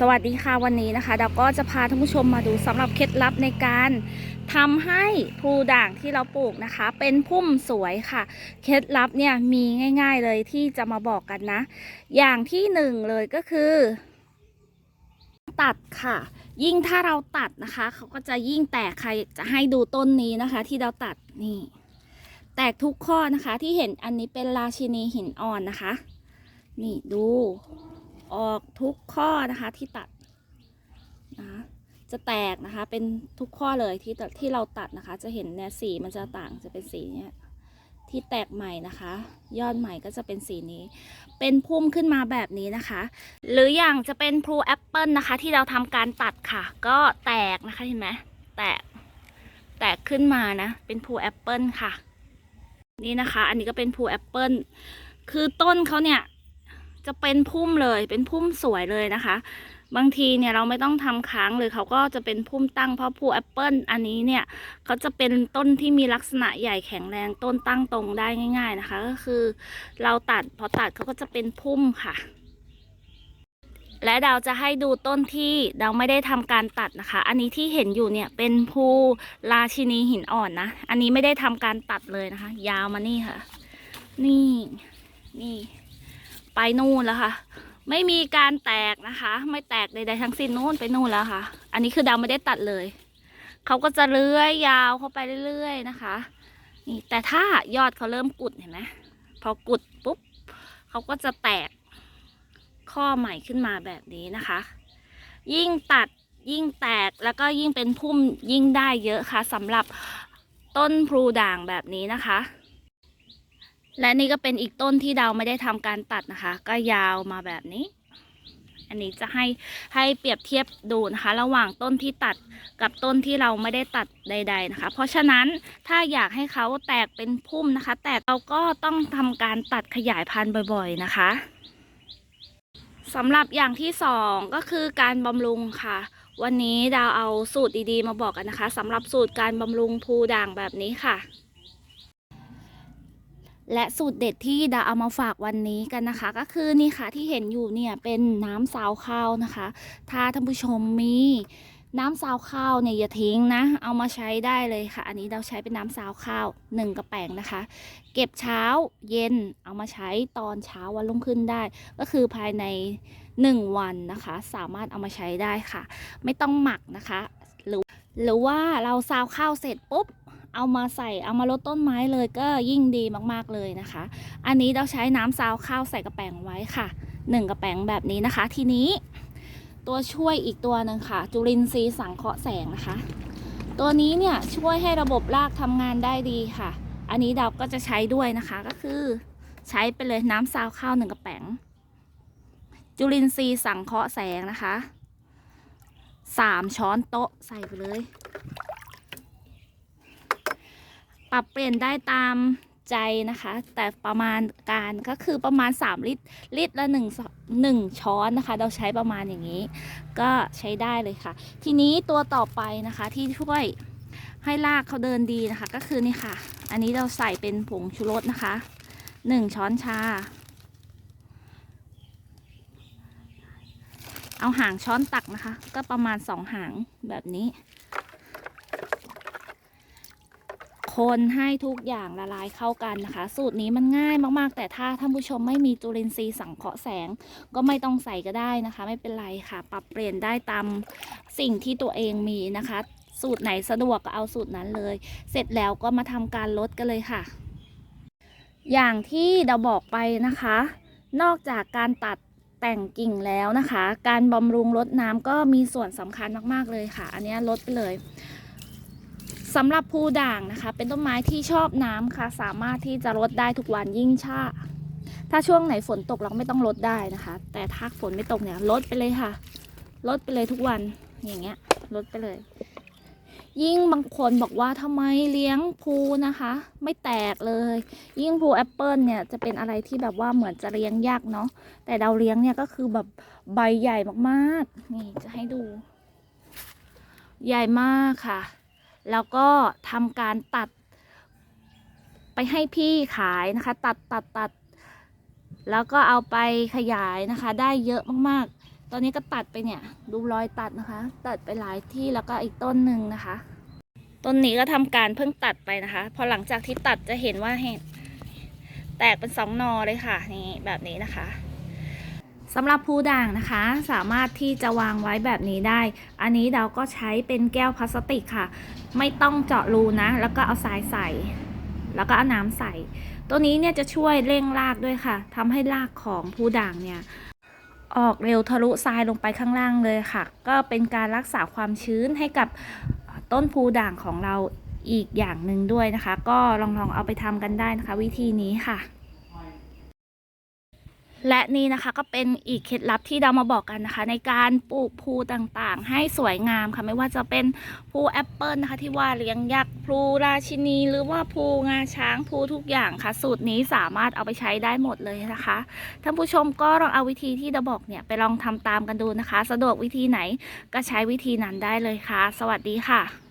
สวัสดีค่ะวันนี้นะคะเราก็จะพาท่านผู้ชมมาดูสำหรับเคล็ดลับในการทำให้พลูด่างที่เราปลูกนะคะ เป็นพุ่มสวยค่ะ เคล็ดลับเนี่ยมีง่าย ๆเลยที่จะมาบอกกันนะ อย่างที่หนึ่งเลยก็คือ ตัดค่ะ ยิ่งถ้าเราตัดนะคะเขาก็จะยิ่งแตกใครจะให้ดูต้นนี้นะคะ ที่เราตัดนี่แตกทุกข้อนะคะที่เห็นอันนี้เป็นราชินีหินอ่อนนะคะ นี่ดู ออกทุกข้อนะคะที่ตัดนะจะแตกนะคะ เป็นทุกข้อเลยที่ตัดที่เราตัดนะคะ จะเห็นเนี่ยสีมันจะต่างจะเป็นสีเนี้ยที่แตกใหม่นะคะ ยอดใหม่ก็จะเป็นสีนี้ เป็นพุ่มขึ้นมาแบบนี้นะคะ หรืออย่างจะเป็นพลูแอปเปิลนะคะ ที่เราทำการตัดค่ะ ก็แตกนะคะเห็นไหมแตกแตกขึ้นมานะ เป็นพลูแอปเปิลค่ะ นี่นะคะ อันนี้ก็เป็นพลูแอปเปิลคือต้นเขาเนี่ย จะเป็นพุ่มเลยเป็นพุ่มสวยเลยนะคะ บางทีเนี่ยเราไม่ต้องทำค้างเลยเขาก็จะเป็นพุ่มตั้งเพราะพลูแอปเปิลอันนี้เนี่ยเขาจะเป็นต้นที่มีลักษณะใหญ่แข็งแรงต้นตั้งตรงได้ง่าย ๆนะคะ ก็คือเราตัดพอตัดเขาก็จะเป็นพุ่มค่ะและเราจะให้ดูต้นที่เราไม่ได้ทำการตัดนะคะ อันนี้ที่เห็นอยู่เนี่ยเป็นภูราชินีหินอ่อนนะ อันนี้ไม่ได้ทำการตัดเลยนะคะ ยาวมานี่ค่ะ นี่ นี่ ไปนู่นแล้วค่ะ ไม่มีการแตกนะคะ ไม่แตกใดๆทั้งสิ้นนู่นไปนู่นแล้วค่ะ อันนี้คือดาวไม่ได้ตัดเลยเขาก็จะเลื้อยยาวเข้าไปเรื่อยๆนะคะ นี่แต่ถ้ายอดเขาเริ่มกุดเห็นไหมพอกุดปุ๊บเขาก็จะแตกข้อใหม่ขึ้นมาแบบนี้นะคะ ยิ่งตัดยิ่งแตกแล้วก็ยิ่งเป็นพุ่มยิ่งได้เยอะค่ะสำหรับต้นพลูด่างแบบนี้นะคะ และนี่ก็เป็นอีกต้นที่เราไม่ได้ทำการตัดนะคะ ก็ยาวมาแบบนี้ อันนี้จะให้ให้เปรียบเทียบดูนะคะ ระหว่างต้นที่ตัดกับต้นที่เราไม่ได้ตัดใด ๆนะคะ เพราะฉะนั้นถ้าอยากให้เขาแตกเป็นพุ่มนะคะ แตกเราก็ต้องทำการตัดขยายพันธุ์บ่อย ๆนะคะสำหรับอย่างที่สองก็คือการบำรุงค่ะ วันนี้ดาวเอาสูตรดีๆ มาบอกกันนะคะสำหรับสูตรการบำรุงภูด่างแบบนี้ค่ะ และสูตรเด็ดที่ดาเอามาฝากวันนี้กันนะคะ ก็คือนี่ค่ะที่เห็นอยู่เนี่ยเป็นน้ำซาวข้าวนะคะ ถ้าท่านผู้ชมมีน้ำซาวข้าวเนี่ยอย่าทิ้งนะ เอามาใช้ได้เลยค่ะ อันนี้เราใช้เป็นน้ำซาวข้าวหนึ่งกระแป้งนะคะ เก็บเช้าเย็นเอามาใช้ตอนเช้าวันรุ่งขึ้นได้ ก็คือภายใน 1 วันนะคะ สามารถเอามาใช้ได้ค่ะ ไม่ต้องหมักนะคะ หรือหรือว่าเราซาวข้าวเสร็จปุ๊บ เอามาใส่เอามาลดต้นไม้เลยก็ยิ่งดีมากๆเลยนะคะ อันนี้เราใช้น้ำซาวข้าวใส่กระแป้งไว้ค่ะหนึ่งกระแป้งแบบนี้นะคะ ทีนี้ตัวช่วยอีกตัวหนึ่งค่ะ จุลินทรีย์สังเคราะห์แสงนะคะ ตัวนี้เนี่ยช่วยให้ระบบรากทำงานได้ดีค่ะ อันนี้เราก็จะใช้ด้วยนะคะก็คือ ใช้ไปเลยน้ำซาวข้าวหนึ่งกระแป้งจุลินทรีย์สังเคราะห์แสงนะคะสามช้อนโต๊ะใส่ไปเลย ป รับเปลี่ยนได้ตามใจนะคะ แต่ประมาณการก็คือประมาณ 3 ลิตร ลิตรละ1 1ช้อนนะคะ เราใช้ประมาณอย่างนี้ ก็ใช้ได้เลยค่ะ ทีนี้ตัวต่อไปนะคะที่ช่วยให้รากเขาเดินดีนะคะ ก็คือนี่ค่ะ อันนี้เราใส่เป็นผงชูรสนะคะ 1 ช้อนชา เอาหางช้อนตักนะคะ ก็ประมาณ 2 หางแบบนี้ คนให้ทุกอย่างละลายเข้ากันนะคะ สูตรนี้มันง่ายมากๆ แต่ถ้าท่านผู้ชมไม่มีจุลินทรีย์สังเคราะห์แสง ก็ไม่ต้องใส่ก็ได้นะคะ ไม่เป็นไรค่ะ ปรับเปลี่ยนได้ตามสิ่งที่ตัวเองมีนะคะ สูตรไหนสะดวกก็เอาสูตรนั้นเลย เสร็จแล้วก็มาทำการลดกันเลยค่ะ อย่างที่เราบอกไปนะคะ นอกจากการตัดแต่งกิ่งแล้วนะคะ การบำรุงรดน้ำก็มีส่วนสำคัญมากๆเลยค่ะ อันนี้ลดไปเลย สำหรับภูด่างนะคะ เป็นต้นไม้ที่ชอบน้ำค่ะ สามารถที่จะรดได้ทุกวันยิ่งชาถ้าช่วงไหนฝนตกเราไม่ต้องรดได้นะคะ แต่ถ้าฝนไม่ตกเนี่ยลดไปเลยค่ะลดไปเลยทุกวันอย่างเงี้ยลดไปเลย ยิ่งบางคนบอกว่าทำไมเลี้ยงภูนะคะ ไม่แตกเลย ยิ่งภูแอปเปิลเนี่ยจะเป็นอะไรที่แบบว่าเหมือนจะเลี้ยงยากเนาะแต่เราเลี้ยงเนี่ยก็คือแบบใบใหญ่มากๆ นี่จะให้ดู ใหญ่มากค่ะ แล้วก็ทำการตัด ไปให้พี่ขายนะคะ ตัดตัดตัดแล้วก็เอาไปขยายนะคะ ได้เยอะมากๆ ตอนนี้ก็ตัดไปเนี่ย ดูรอยตัดนะคะ ตัดไปหลายที่แล้วก็อีกต้นหนึ่งนะคะ ต้นนี้ก็ทำการเพิ่งตัดไปนะคะ พอหลังจากที่ตัดจะเห็นว่าเห็นแตกเป็นสองนอเลยค่ะ นี่แบบนี้นะคะ สำหรับภูด่างนะคะ สามารถที่จะวางไว้แบบนี้ได้ อันนี้เราก็ใช้เป็นแก้วพลาสติกค่ะ ไม่ต้องเจาะรูนะ แล้วก็เอาทรายใส่ แล้วก็เอาน้ำใส่ ตัวนี้เนี่ยจะช่วยเร่งรากด้วยค่ะทำให้รากของภูด่างเนี่ยออกเร็วทะลุทรายลงไปข้างล่างเลยค่ะ ก็เป็นการรักษาความชื้นให้กับต้นภูด่างของเราอีกอย่างหนึ่งด้วยนะคะ ก็ลองลองเอาไปทำกันได้นะคะ วิธีนี้ค่ะ และนี่นะคะก็เป็นอีกเคล็ดลับที่เรามาบอกกันนะคะ ในการปลูกภูต่างๆ ให้สวยงามค่ะไม่ว่าจะเป็นภูแอปเปิลนะคะ ที่ว่าเลี้ยงยักษ์ภูราชินี หรือว่าภูงาช้างภูทุกอย่างค่ะ สูตรนี้สามารถเอาไปใช้ได้หมดเลยนะคะท่านผู้ชมก็ลองเอาวิธีที่เราบอกเนี่ยไปลองทำตามกันดูนะคะ สะดวกวิธีไหนก็ใช้วิธีนั้นได้เลยค่ะ สวัสดีค่ะ